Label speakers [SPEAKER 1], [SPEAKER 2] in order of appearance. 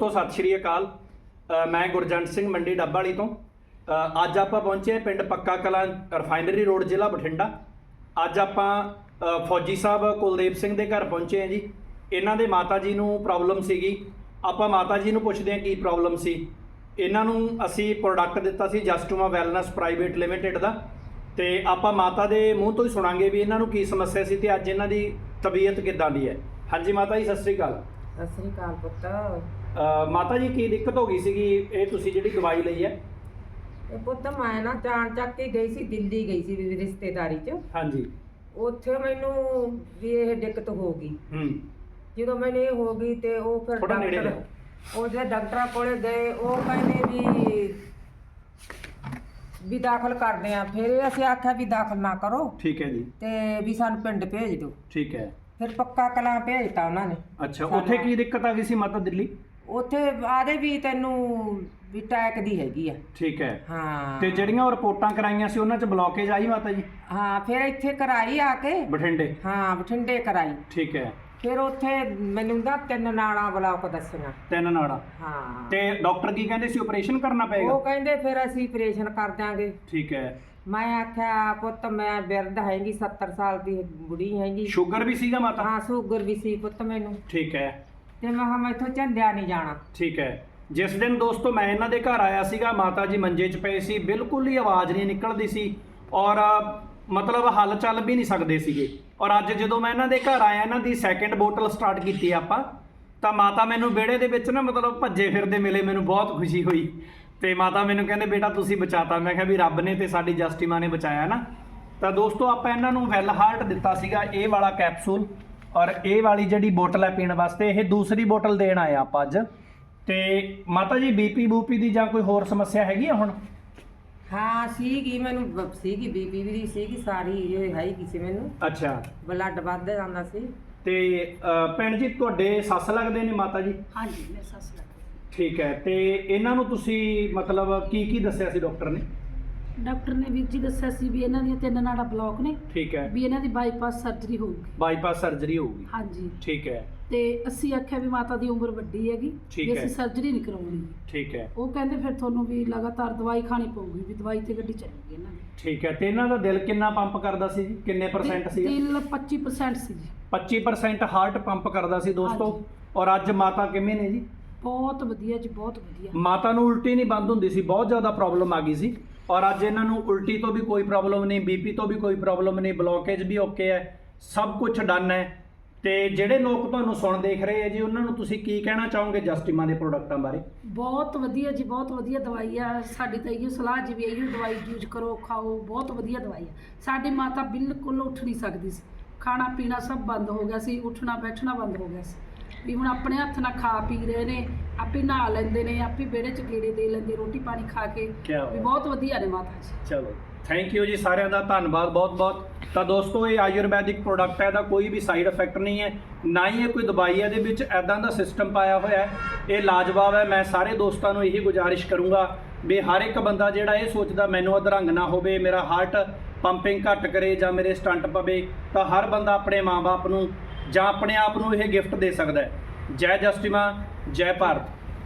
[SPEAKER 1] ਦੋਸਤੋ, ਸਤਿ ਸ਼੍ਰੀ ਅਕਾਲ। ਮੈਂ ਗੁਰਜੰਟ ਸਿੰਘ ਮੰਡੀ ਡੱਬਾਲੀ ਤੋਂ। ਅੱਜ ਆਪਾਂ ਪਹੁੰਚੇ ਹਾਂ ਪਿੰਡ ਪੱਕਾ ਕਲਾਂ ਰਿਫਾਈਨਰੀ ਰੋਡ, ਜ਼ਿਲ੍ਹਾ ਬਠਿੰਡਾ। ਅੱਜ ਆਪਾਂ ਫੌਜੀ ਸਾਹਿਬ ਕੁਲਦੀਪ ਸਿੰਘ ਦੇ ਘਰ ਪਹੁੰਚੇ ਹਾਂ ਜੀ। ਇਹਨਾਂ ਦੇ ਮਾਤਾ ਜੀ ਨੂੰ ਪ੍ਰੋਬਲਮ ਸੀਗੀ। ਆਪਾਂ ਮਾਤਾ ਜੀ ਨੂੰ ਪੁੱਛਦੇ ਹਾਂ ਕੀ ਪ੍ਰੋਬਲਮ ਸੀ। ਇਹਨਾਂ ਨੂੰ ਅਸੀਂ ਪ੍ਰੋਡਕਟ ਦਿੱਤਾ ਸੀ ਜਸਟੂਮਾ ਵੈਲਨੈਸ ਪ੍ਰਾਈਵੇਟ ਲਿਮਿਟਿਡ ਦਾ। ਤੇ ਆਪਾਂ ਮਾਤਾ ਦੇ ਮੂੰਹ ਤੋਂ ਹੀ ਸੁਣਾਂਗੇ ਵੀ ਇਹਨਾਂ ਨੂੰ ਕੀ ਸਮੱਸਿਆ ਸੀ ਤੇ ਅੱਜ ਇਹਨਾਂ ਦੀ ਤਬੀਅਤ ਕਿੱਦਾਂ ਦੀ ਹੈ। ਹਾਂਜੀ ਮਾਤਾ ਜੀ, ਸਤਿ ਸ਼੍ਰੀ ਅਕਾਲ।
[SPEAKER 2] ਸਤਿ ਸ੍ਰੀ ਅਕਾਲ ਪੁੱਤ।
[SPEAKER 1] ਮਾਤਾ ਜੀ ਕੀ ਦਿੱਕਤ ਹੋ ਗਈ ਸੀਗੀ? ਇਹ ਤੁਸੀਂ ਜਿਹੜੀ ਦਵਾਈ ਲਈ ਹੈ?
[SPEAKER 2] ਇਹ ਪੁੱਤ ਮੈਂ ਨਾ ਜਾਣ ਚੱਕ ਕੇ ਗਈ ਸੀ ਦਿੱਲੀ ਗਈ ਸੀ ਵੀ ਰਿਸ਼ਤੇਦਾਰੀ 'ਚ।
[SPEAKER 1] ਹਾਂਜੀ।
[SPEAKER 2] ਉੱਥੇ ਮੈਨੂੰ ਵੀ ਇਹ ਦਿੱਕਤ ਹੋ ਗਈ।
[SPEAKER 1] ਹੂੰ।
[SPEAKER 2] ਜਦੋਂ ਮੈਨੂੰ ਇਹ ਹੋ ਗਈ ਤੇ ਉਹ ਫਿਰ
[SPEAKER 1] ਨੇੜੇ
[SPEAKER 2] ਡਾਕਟਰ
[SPEAKER 1] ਲਿਆਓ।
[SPEAKER 2] ਉਹ ਜਿਹੜੇ ਡਾਕਟਰਾਂ ਕੋਲੇ ਗਏ ਉਹ ਕਹਿੰਦੇ ਵੀ ਵੀ ਦਾਖਲ ਕਰਦੇ ਆ। ਫਿਰ ਇਹ ਅਸੀਂ ਆਖਿਆ ਵੀ ਦਾਖਲ ਨਾ ਕਰੋ।
[SPEAKER 1] ਠੀਕ ਹੈ ਜੀ।
[SPEAKER 2] ਤੇ ਵੀ ਸਾਨੂੰ ਪਿੰਡ ਭੇਜ ਦਿਓ।
[SPEAKER 1] ਠੀਕ ਹੈ।
[SPEAKER 2] ਫਿਰ ਪੱਕਾ ਕਲਾਂ ਭੇਜਤਾ ਉਹਨਾਂ ਨੇ।
[SPEAKER 1] ਅੱਛਾ ਉੱਥੇ ਕੀ ਦਿੱਕਤ ਆ ਗਈ ਸੀ ਮਾਤਾ ਦਿੱਲੀ?
[SPEAKER 2] ਉੱਥੇ ਆਦੇ ਵੀ ਤੈਨੂੰ ਵੀ ਟੈਕ ਦੀ ਹੈਗੀ ਆ।
[SPEAKER 1] ਠੀਕ ਹੈ।
[SPEAKER 2] ਹਾਂ।
[SPEAKER 1] ਤੇ ਜਿਹੜੀਆਂ ਉਹ ਰਿਪੋਰਟਾਂ ਕਰਾਈਆਂ ਸੀ ਉਹਨਾਂ 'ਚ ਬਲੌਕੇਜ ਆਈ ਮਾਤਾ ਜੀ?
[SPEAKER 2] ਹਾਂ ਫਿਰ ਇੱਥੇ ਕਰਾਈ ਆ ਕੇ।
[SPEAKER 1] ਬਠਿੰਡੇ?
[SPEAKER 2] ਹਾਂ ਬਠਿੰਡੇ ਕਰਾਈ।
[SPEAKER 1] ਠੀਕ ਹੈ।
[SPEAKER 2] ਫਿਰ ਉੱਥੇ ਮੈਨੂੰ ਦਾ ਤਿੰਨ ਨਾੜਾਂ ਬਲਾਕ ਦੱਸੀਆਂ।
[SPEAKER 1] ਤਿੰਨ ਨਾੜਾ?
[SPEAKER 2] ਹਾਂ।
[SPEAKER 1] ਤੇ ਡਾਕਟਰ ਕੀ ਕਹਿੰਦੇ ਸੀ ਆਪਰੇਸ਼ਨ ਕਰਨਾ
[SPEAKER 2] ਉਹ
[SPEAKER 1] ਪਏਗਾ
[SPEAKER 2] ਕਹਿੰਦੇ ਫਿਰ ਅਸੀਂ ਆਪਰੇਸ਼ਨ ਕਰ ਦਿਆਂਗੇ।
[SPEAKER 1] ਠੀਕ ਹੈ।
[SPEAKER 2] ਮੈਂ ਆਖਿਆ ਪੁੱਤ ਮੈਂ ਬਿਰਧ ਹੈਗੀ 70 ਸਾਲ ਦੀ ਬੁੜੀ ਹੈਗੀ।
[SPEAKER 1] ਸ਼ੂਗਰ ਵੀ ਸੀਗਾ ਮਾਤਾ?
[SPEAKER 2] ਹਾਂ ਸ਼ੂਗਰ ਵੀ ਸੀ ਪੁੱਤ ਮੈਨੂੰ।
[SPEAKER 1] ਠੀਕ ਹੈ।
[SPEAKER 2] ਤੇ ਮੈਂ ਕਿਹਾ ਮੈਥੋਂ ਝੰਡਿਆ ਨਹੀਂ ਜਾਣਾ।
[SPEAKER 1] ਠੀਕ ਹੈ। ਜਿਸ ਦਿਨ ਦੋਸਤੋ ਮੈਂ ਇਹਨਾਂ ਦੇ ਘਰ ਆਇਆ ਸੀਗਾ ਮਾਤਾ ਜੀ ਮੰਜੇ 'ਚ ਪਏ ਸੀ, ਬਿਲਕੁਲ ਹੀ ਆਵਾਜ਼ ਨਹੀਂ ਨਿਕਲਦੀ ਸੀ ਔਰ ਮਤਲਬ ਹੱਲ ਚੱਲ ਵੀ ਨਹੀਂ ਸਕਦੇ ਸੀਗੇ। ਔਰ ਅੱਜ ਜਦੋਂ ਮੈਂ ਇਹਨਾਂ ਦੇ ਘਰ ਆਇਆ, ਇਹਨਾਂ ਦੀ ਸੈਕੰਡ ਬੋਟਲ ਸਟਾਰਟ ਕੀਤੀ ਆਪਾਂ, ਤਾਂ ਮਾਤਾ ਮੈਨੂੰ ਵਿਹੜੇ ਦੇ ਵਿੱਚ ਨਾ ਮਤਲਬ ਭੱਜੇ ਫਿਰਦੇ ਮਿਲੇ, ਮੈਨੂੰ ਬਹੁਤ ਖੁਸ਼ੀ ਹੋਈ। ਤੇ ਮਾਤਾ ਮੈਨੂੰ ਕਹਿੰਦੇ, ਬੇਟਾ, ਤੁਸੀਂ ਬਚਾਤਾ। ਮੈਂ ਕਿਹਾ ਵੀ ਰੱਬ ਨੇ ਤੇ ਸਾਡੀ ਜਸਟਿਮਾ ਨੇ ਬਚਾਇਆ ਨਾ। ਤਾਂ ਦੋਸਤੋ ਆਪਾਂ ਇਹਨਾਂ ਨੂੰ ਵੈਲ ਹਾਰਟ ਦਿੱਤਾ ਸੀਗਾ, ਇਹ ਵਾਲਾ ਕੈਪਸੂਲ ਔਰ ਇਹ ਵਾਲੀ ਜਿਹੜੀ ਬੋਟਲ ਹੈ ਪੀਣ ਵਾਸਤੇ ਇਹ ਦੂਸਰੀ ਬੋਟਲ ਦੇਣ ਆਏ ਆਪਾਂ ਅੱਜ। ਤੇ ਮਾਤਾ ਜੀ ਬੀਪੀ ਬੂਪੀ ਦੀ ਜਾਂ ਕੋਈ ਹੋਰ ਸਮੱਸਿਆ ਹੈਗੀ ਆ ਹੁਣ?
[SPEAKER 2] ਹਾਂ ਸੀਗੀ ਮੈਨੂੰ ਬ- ਸੀਗੀ ਬੀਪੀ ਵੀ ਸੀਗੀ ਸਾਰੀ ਇਹ ਹੈਗੀ ਸੀ ਮੈਨੂੰ।
[SPEAKER 1] ਅੱਛਾ।
[SPEAKER 2] ਬਲੱਡ ਵੱਧ ਜਾਂਦਾ ਸੀ।
[SPEAKER 1] ਤੇ ਅ, ਭੈਣ ਜੀ ਤੁਹਾਡੇ ਸੱਸ ਲੱਗਦੇ ਨੇ ਮਾਤਾ ਜੀ?
[SPEAKER 3] ਹਾਂਜੀ ਮੇਰੇ ਸੱਸ ਲੱਗਦੀ
[SPEAKER 1] ਠੀਕ ਹੈ ਤੇ ਇਹਨਾਂ ਨੂੰ ਤੁਸੀਂ ਮਤਲਬ ਕੀ ਕੀ ਦੱਸਿਆ ਸੀ ਡਾਕਟਰ ਨੇ?
[SPEAKER 3] ਡਾਕਟਰ ਨੇ ਵੀਰ ਜੀ ਦੱਸਿਆ ਸੀ ਵੀ ਇਹਨਾਂ ਦੀਆਂ ਤਿੰਨ ਨਾੜਾਂ ਬਲੌਕ ਨੇ
[SPEAKER 1] ਠੀਕ ਹੈ।
[SPEAKER 3] ਵੀ ਇਹਨਾਂ ਦੀ ਬਾਈਪਾਸ ਸਰਜਰੀ ਹੋਊਗੀ।
[SPEAKER 1] ਬਾਈਪਾਸ ਸਰਜਰੀ ਹੋਊਗੀ।
[SPEAKER 3] ਹਾਂਜੀ।
[SPEAKER 1] ਠੀਕ ਹੈ।
[SPEAKER 3] ਤੇ ਅਸੀਂ ਆਖਿਆ ਵੀ ਮਾਤਾ ਦੀ ਉਮਰ ਵੱਡੀ ਹੈਗੀ
[SPEAKER 1] ਠੀਕ
[SPEAKER 3] ਵੀ
[SPEAKER 1] ਹੈ।
[SPEAKER 3] ਅਸੀਂ ਸਰਜਰੀ ਨਹੀਂ ਕਰਾਉਣੀ।
[SPEAKER 1] ਠੀਕ ਹੈ।
[SPEAKER 3] ਉਹ ਕਹਿੰਦੇ ਫਿਰ ਤੁਹਾਨੂੰ ਵੀ ਲਗਾਤਾਰ ਦਵਾਈ ਖਾਣੀ ਪਊਗੀ ਵੀ ਦਵਾਈ ਤੇ ਗੱਡੀ ਚੱਲੂਗੀ ਇਹਨਾਂ ਦੀ।
[SPEAKER 1] ਠੀਕ ਹੈ। ਤੇ ਇਹਨਾਂ ਦਾ ਦਿਲ ਕਿੰਨਾ ਪੰਪ ਕਰਦਾ ਸੀ ਜੀ? ਕਿੰਨੇ ਪਰਸੈਂਟ ਸੀ?
[SPEAKER 3] ਦਿਲ 25% ਸੀ ਜੀ।
[SPEAKER 1] 25% ਹਾਰਟ ਪੰਪ ਕਰਦਾ ਸੀ ਦੋਸਤੋ। ਔਰ ਅੱਜ ਮਾਤਾ ਕਿਵੇਂ ਨੇ ਜੀ?
[SPEAKER 3] ਬਹੁਤ ਵਧੀਆ ਜੀ ਬਹੁਤ ਵਧੀਆ।
[SPEAKER 1] ਮਾਤਾ ਨੂੰ ਉਲਟੀ ਨਹੀਂ ਬੰਦ ਹੁੰਦੀ ਸੀ ਬਹੁਤ ਜ਼ਿਆਦਾ ਪ੍ਰੋਬਲਮ ਆ ਗਈ ਸੀ। ਔਰ ਅੱਜ ਇਹਨਾਂ ਨੂੰ ਉਲਟੀ ਤੋਂ ਵੀ ਕੋਈ ਪ੍ਰੋਬਲਮ ਨਹੀਂ ਬੀਪੀ ਤੋਂ ਵੀ ਕੋਈ ਪ੍ਰੋਬਲਮ ਨਹੀਂ ਬਲੋਕੇਜ ਵੀ ਓਕੇ ਹੈ, ਸਭ ਕੁਝ ਡਨ ਹੈ। ਤੇ ਜਿਹੜੇ ਲੋਕ ਤੁਹਾਨੂੰ ਸੁਣ ਦੇਖ ਰਹੇ ਆ ਜੀ, ਉਹਨਾਂ ਨੂੰ ਤੁਸੀਂ ਕੀ ਕਹਿਣਾ ਚਾਹੋਗੇ ਜਸਟਿਮਾ ਦੇ ਪ੍ਰੋਡਕਟਾਂ ਬਾਰੇ?
[SPEAKER 3] ਬਹੁਤ ਵਧੀਆ ਜੀ, ਬਹੁਤ ਵਧੀਆ ਦਵਾਈ ਆ। ਸਾਡੀ ਤਾਂ ਇਹੋ ਸਲਾਹ ਜੀ ਵੀ ਇਹੋ ਦਵਾਈ ਯੂਜ਼ ਕਰੋ, ਖਾਓ, ਬਹੁਤ ਵਧੀਆ ਦਵਾਈ ਆ। ਸਾਡੀ ਮਾਤਾ ਬਿਲਕੁਲ ਉੱਠ ਨਹੀਂ ਸਕਦੀ ਸੀ। ਖਾਣਾ ਪੀਣਾ ਸਭ ਬੰਦ ਹੋ ਗਿਆ ਸੀ ਉੱਠਣਾ ਬੈਠਣਾ ਬੰਦ ਹੋ ਗਿਆ ਸੀ। ਵੀ ਹੁਣ ਆਪਣੇ ਹੱਥ ਨਾਲ ਖਾ ਪੀ ਰਹੇ ਨੇ ਆਪੇ ਨਹਾ ਲੈਂਦੇ ਨੇ ਆਪੇ ਵਿਹੜੇ ਚ ਗੇੜੇ ਦੇ ਲੈਂਦੇ ਰੋਟੀ ਪਾਣੀ ਖਾ ਕੇ।
[SPEAKER 1] ਕਿਆ
[SPEAKER 3] ਵੀ। ਬਹੁਤ ਵਧੀਆ ਨੇ ਮਾਤਾ ਜੀ।
[SPEAKER 1] ਚਲੋ ਥੈਂਕ ਯੂ ਜੀ ਸਾਰਿਆਂ ਦਾ ਧੰਨਵਾਦ ਬਹੁਤ ਬਹੁਤ। ਤਾਂ ਦੋਸਤੋ ਇਹ ਆਯੁਰਵੈਦਿਕ ਪ੍ਰੋਡਕਟ ਹੈ ਇਹਦਾ ਕੋਈ ਵੀ ਸਾਈਡ ਇਫੈਕਟ ਨਹੀਂ ਹੈ ਨਾ ਹੀ ਇਹ ਕੋਈ ਦਵਾਈ ਹੈ ਇਹਦੇ ਵਿੱਚ ਐਦਾਂ ਦਾ ਸਿਸਟਮ ਪਾਇਆ ਹੋਇਆ ਹੈ। ਇਹ ਲਾਜਵਾਬ ਹੈ ਮੈਂ ਸਾਰੇ ਦੋਸਤਾਂ ਨੂੰ ਇਹੀ ਗੁਜ਼ਾਰਿਸ਼ ਕਰੂੰਗਾ ਵੀ ਹਰ ਇੱਕ ਬੰਦਾ ਜਿਹੜਾ ਇਹ ਸੋਚਦਾ ਮੈਨੂੰ ਅਧਰੰਗ ਨਾ ਹੋਵੇ ਮੇਰਾ ਹਾਰਟ ਪੰਪਿੰਗ ਘੱਟ ਕਰੇ ਜਾਂ ਮੇਰੇ ਸਟੰਟ ਪਵੇ ਤਾਂ ਹਰ ਬੰਦਾ ਆਪਣੇ ਮਾਪੇ ਨੂੰ ਜਾਂ ਆਪਣੇ ਆਪ ਨੂੰ ਇਹ ਗਿਫਟ ਦੇ ਸਕਦਾ ਹੈ। ਜੈ ਜਸਟਿਮਾ ਜੈ ਭਾਰਤ।